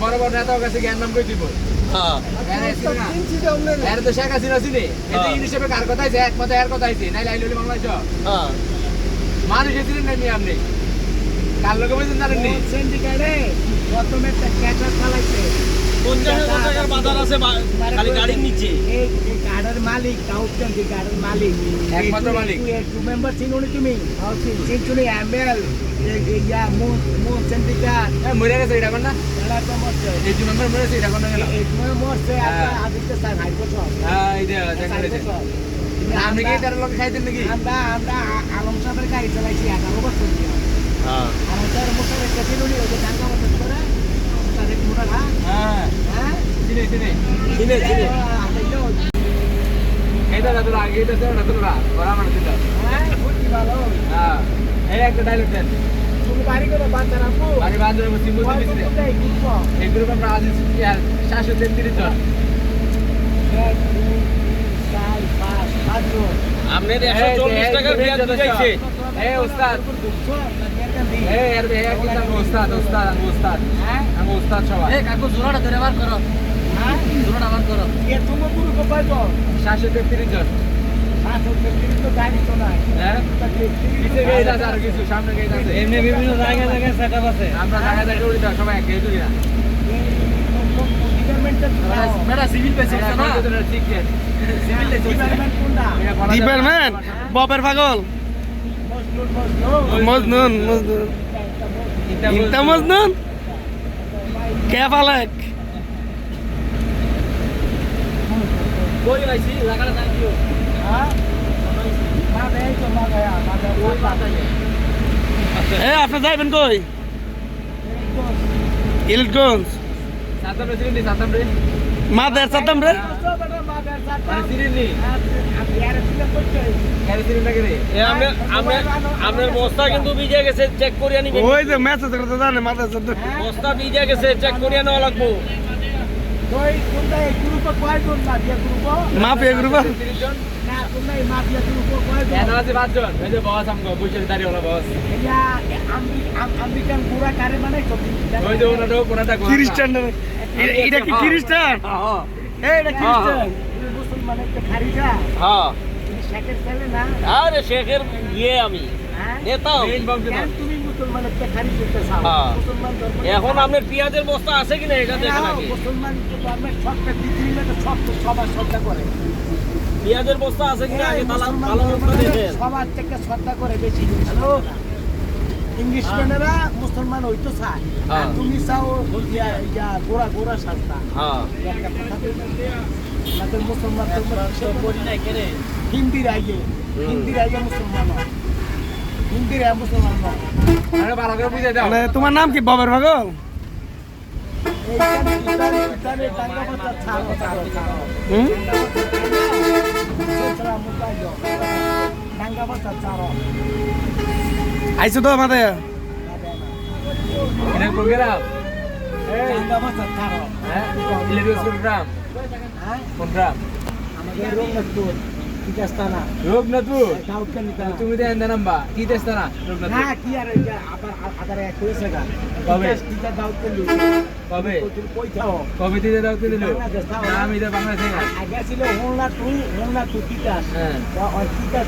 বড় বড় নেতার কাছে জ্ঞান নাম কই দিব। তিনটি দমলে এর তো শেখ হাসিনা ছিলি এতে। হিসেবে কার কথা আছে এক এর কথা আছে নাই লাইলি বাংলাদেশ। মানুষ এছিলেন না নিয়ে আপনি কার লোকে বুঝেন জানেননি সিন্ডিকেটে প্রথমে একটা ক্যাচার চালাইছে পঞ্চাশ হাজার টাকার বাজার আছে? বা- খালি গাড়ির নিচে। এই এই গাড়ির মালিক একমাত্র। মেম্বার তুমি? এমএল ইয়া মু মু সিন্ডিকেট এ, মরে গেছে এটা না এরা তো মরছে এই যে মেম্বার মরে গেছে এটা কোন গেল এই মরে মরছে হ্যাঁ। আদিত্য স্যার হাইকো সব হ্যাঁ এই দেখা গেছে আপনি কি তার লোক খাইতেন নাকি আমরা আমরা আলম সাহেবের গাড়ি চালাইছি এগারো বছর হ্যাঁ মোটর একটা ছিল ওই যে ঢাকা মতো করে তাদের মোটর হ্যাঁ হ্যাঁ হ্যাঁ চিনে চিনে চিনে চিনে তো এইটা আগে এটা ছিল না দাদুরা বড় মানুষ হ্যাঁ খুবই ভালো হ্যাঁ একটা ডায়লগ দেন। বাড়ি করে বান্ধব সিম্বু দিয়েছে এই গ্রুপ আমরা আজ সাতশো তেত্রিশ জন। আপনার একশো চল্লিশ টাকার পেঁয়াজ বুঝাইছে। এই ওস্তাদ। এই এর বে এক আমি ওস্তাদ ওস্তাদ আমি ওস্তাদ। আমি ওস্তাদ সবাই কাকু জোড়াটা ধরে বার করো। জোড়াটা বার করো। সাতশো তেত্রিশ জন? হ্যাঁ গেছে আছে এমনি বিভিন্ন জায়গায় জায়গায় সেট আপ আছে আমরা জায়গা জায়গা উড়ি সবাই একে দুই না ডিপার্টমেন্ট ববের পাগল। মজনুন মজনুন। ইনতা মজনুন? কে পালেক? কই আইছি লাগাটা থ্যাংক ইউ এ আপনি যাইবেন কই? ইলগঞ্জ মাদের সাতাম রে বস্তা কিন্তু ভিজে গেছে চেক করিয়া নিবেন। ওই যে মেসেজ করতে জানে মাদের সাথে বস্তা ভিজে গেছে চেক করিয়া নেওয়া লাগবো। Mafia group? মানে এটা কি খ্রিস্টান? হ্যাঁ এটা খ্রিস্টান হ্যাঁ। শেখের ছেলে না আরে শেখের ইয়ে আমি। হ্যাঁ? হ্যাঁ। এখন আপনার পেঁয়াজের বস্তা আছে কিনা এটা দেখেন মুসলমান ধর্মের সবটা পৃথিবীতে তো সব সবার শ্রদ্ধা করে। পেঁয়াজের বস্তা আছে কিনা আগে তালা ভালো দেখেন সবার থেকে শ্রদ্ধা করে বেশি হ্যালো? ইংলিশম্যানেরা মুসলমান হইতো চায়। আর হ্যাঁ। তুমি চাও ইয়া গোড়া গোড়া সাজতা হ্যাঁ। একটা কথা আমাদের মুসলমান ধর্ম করি নাই কেন হিন্দির আগে হিন্দির আগে মুসলমান হয়। হিন্দির মুসলমান হয়। আরে ভালো করে বুঝে মানে তোমার নাম কি? ববের পাগল এইখানে ইতালি ইতালি টাঙ্গা বাচ্চা ছাড়ো ছাড়ো ছাড়ো হুম টাঙ্গা বাচ্চা ছাড়ো আইছো তো মাদে এটা কোন গ্রাম? এই ছাড়ো হ্যাঁ ইলেকট্রিক কোন গ্রাম হ্যাঁ কোন না তুমি দেন নাম্বা। কি দেস্তা না রূপনাথপুর কি আর এটা আবার আবার এক হয়েছে গা। কবে? বিকাশ দিতে দাও কবে? তোর পয়সাও কবে দিতে দাও দিল? বাংলাদেশ, না আমি তো না। আগে ছিল হ্যাঁ। আর তিতাস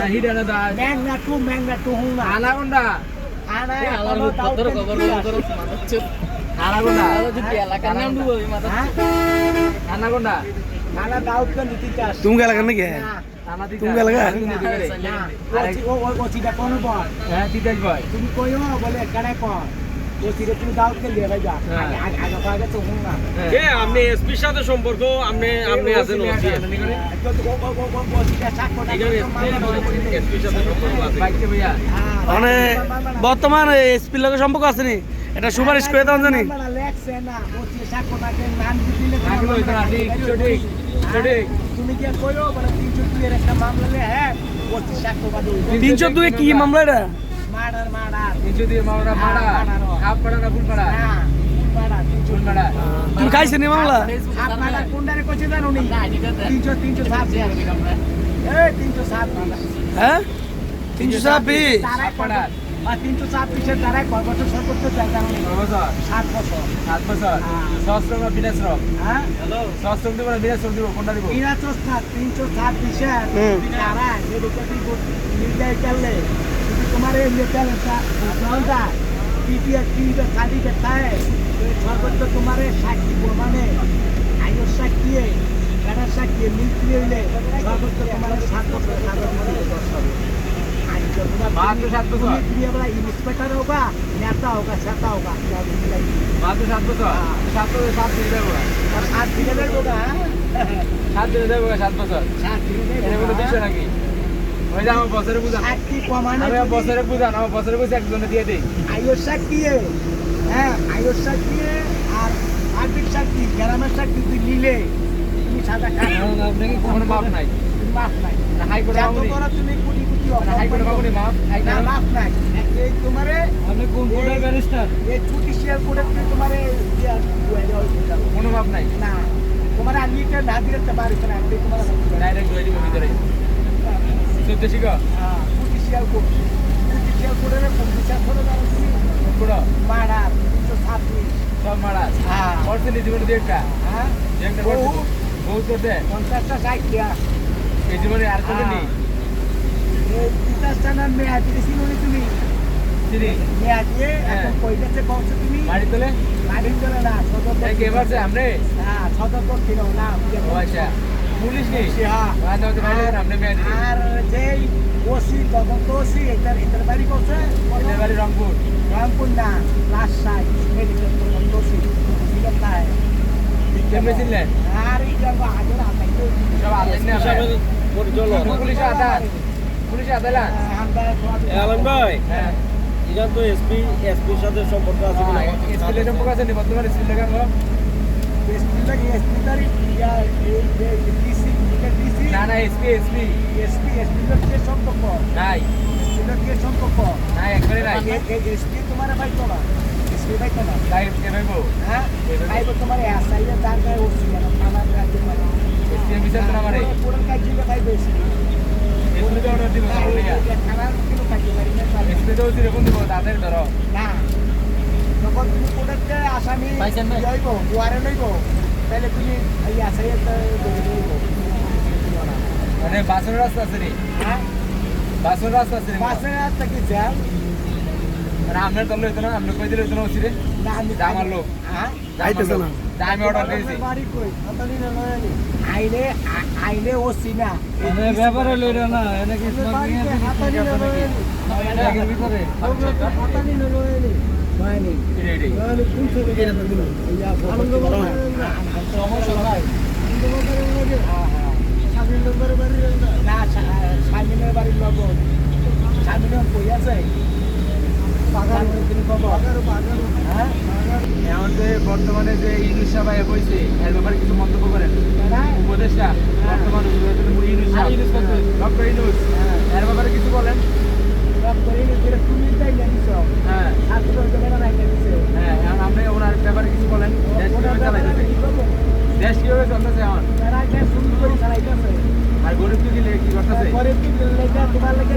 না হিডা না দা ম্যাংনা টু ম্যাংনা টু হোলনা আনাগোন্ডা। আনা আলাদা কত খবর করো আনাগোন্ডা। এলাকার নাম দিব আনা দাও করে তিতাস তুমি গেলে কেন নাকি? তুমি গেলে হ্যাঁ তুমি কইও বলে কর। আপনি এসপির সাথে সম্পর্ক আপনি আপনি আছেন ওসি এসপির সাথে সম্পর্ক আছে। বাইকে ভাইয়া। মানে বর্তমান এসপির লগে সম্পর্ক আছে নি? এটা সুপারিশ করে দাও, জানি। তিনশো দুই কি মামলা এটা? তুমি মামলা? হ্যাঁ? তিনশো ছাব্বিশ। বা তিনশো ছাব্বিশের দ্বারাই কয় বছর সর্বোচ্চ জানো সাত বছর। সাত বছর। হ্যাঁ। সহস্রম না বিনাশ্রম হ্যাঁ? সহস্রম দিব না বিনাশ্রম দিব কোনটা দিব? তিনশো তিনশো ছাব্বিশের হুম। দ্বারা এডুকেটিভ নির্দায় চললে যদি তোমার এই মেটালটা বুঝাওটা পিপিএস টিভিতে সার্টিফিকেট থাকে সর্বোচ্চ তোমার সাক্ষী প্রমাণে কাটার সাক্ষী হইলে সর্বোচ্চ তোমার সাত বছর কাগজ দিতে ইন্সপেক্টর হোগা নেতা হোগা সেতা হোগা মাত্র সাত বছর হ্যাঁ। সাত বছর সাত দেবো সাত দিনে দেবো সাত বছর নাকি? ওই যে আমার বছরে বুঝান সাক্ষী আমি বছরে বুঝান আমার বছরে বুঝে একজনে দিয়ে দিই। আয়ুষ সাক্ষীয়ে হ্যাঁ আয়ুষ সাক্ষীয়ে আর আর্থিক সাক্ষী গ্রামের সাক্ষী তুই নিলে। তুমি সাদা আপনাকে কোনো মাপ নাই। মাফ নাই। হাইকোর্টে তুমি মাফ নাই কোন কোনো নাই না তোমার আনলিটা না দিলে তো আমি তোমার ডাইরেক্ট দিব ভিতরে চোদ্দ শিখো জুডিশিয়াল কোর্ট জুডিশিয়াল কোর্টের কোন বিচার করে দাও পুরো মার্ডার তিনশো ছাব্বিশ সব মারা হ্যাঁ। করছে জীবনে দু একটা হ্যাঁ একটা বহু করছে বহুত করছে পঞ্চাশটা সাইকিয়া এই জীবনে আর করতে নি পঞ্চাশটা নাম মেয়া দিয়েছিল না তুমি চিনি মেয়া হ্যাঁ। এখন কইটাতে পৌঁছে তুমি বাড়ি তোলে গাড়ি চলে না সদর কে পারছে আমরে হ্যাঁ সদর দক্ষিণ না আচ্ছা পুলিশ নেই আর যেই ওসি তদন্ত ওসি এটার এটার বাড়ি করছে এদের বাড়ি রংপুর রামপুর না রাজশাহী মেডিকেল তদন্ত ওসি কেমনে চিনলেন আর এই সব না আদান পুলিশে আদালান আলম ভাই হ্যাঁ। ইরান তো এসপি এসপির সাথে সম্পর্ক আছে কিনা? স্কুলে সম্পর্ক আছে নি? বর্তমানে স্কুলে কেন এসপি এসপি ইয়া ডিসি ডিসি? না না এসপি এসপি। এসপি এসপি কে সম্পর্ক? নাই। এসপি কে সম্পর্ক? নাই একবারে নাই। এসপি তোমার ভাই তো না এসপি ভাই তো না তাই কে ভাইবো হ্যাঁ? ভাই তো তোমার এসআইয়ের দাঁড়ায় ওসি না কাছে মানে এসপি বিচার আমারে পুরো কাছে ভাই বেশি তাদের ধরো না যখন তুমি কোর্টের আসামি? লইব দুয়ারে লইব তাহলে তুমি এই ধরে মানে বাসের রাস্তা আছে রে হ্যাঁ বাসের রাস্তা আছে বাসের রাস্তা কি জ্যাম মানে আপনার দল হইতো না আপনি কই দিলে হইতো না ওসিরে? না আমি আমার লোক। হ্যাঁ? আইতেছে না। আমি অর্ডার দিয়েছি। আইলে আইলে ওসি না। ব্যাপারে লইরা না এনে কি লইলি। ভিতরে না লইলি। বাড়ির কই আছে? শামিনের তিনি খবর? হ্যাঁ? এখন যে বর্তমানে যে ইউনুস সভা হয়েছে এর ব্যাপারে কিছু মন্তব্য করেন উপদেষ্টা বর্তমান ডক্টর ইউনুস এর ব্যাপারে কিছু বলেন। হ্যাঁ এখন আপনি ওনার ব্যাপারে কিছু বলেন দেশ কীভাবে চালাইতেছে দেশ কীভাবে চলতেছে এখন। আর গরিব কি করতেছে গরিব কি তোমার লেগে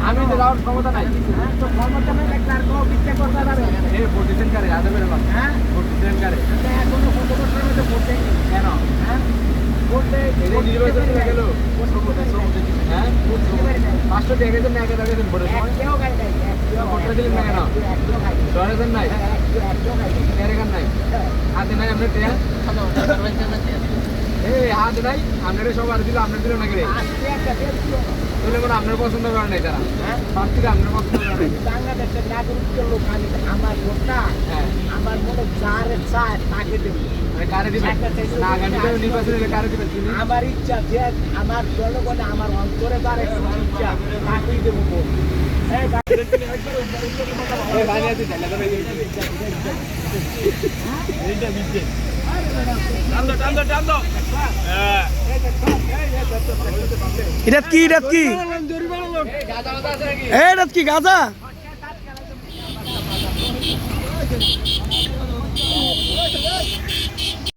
আমি তো যাওয়ার ক্ষমতা নাই। হ্যাঁ, তো ক্ষমতা নেই, আর কোনো ভিক্ষা করতে পারবে এই ভোট দিচ্ছেন কারে? আদমের বাপ। হ্যাঁ? ভোট দিচ্ছেন কারে? এখনও কত বছরের মধ্যে ভোট দেয়নি। কেন? হ্যাঁ? ভোট দেয়- এই নির্বাচন হ্যাঁ ভোট নাই। দিয়ে গেছেন না গেছেন ভোটটা দিলেন না কেন? নাই। নাই। হাতে নাই আপনার টেয়া এই হাতে নাই? আপনারা সব আর দিল আপনার দিল নাকি রে? আজকে একটা দেশ ছিল। মানে আপনার পছন্দ করেন নাই তারা? হ্যাঁ? প্রার্থীরা আপনার পছন্দ করেন নাই। বাংলাদেশের নাগরিকের লোক আমি আমার ভোটটা হ্যাঁ। আমার মনে যার চায় তাকে দেবো। কারে না কারে আমার ইচ্ছা যে আমার জনগণে আমার অন্তরে যার ইচ্ছা তাকেই দেবো ভোট। এইটা বিদ্যে এটা কি এটা কি এটা কি গাজা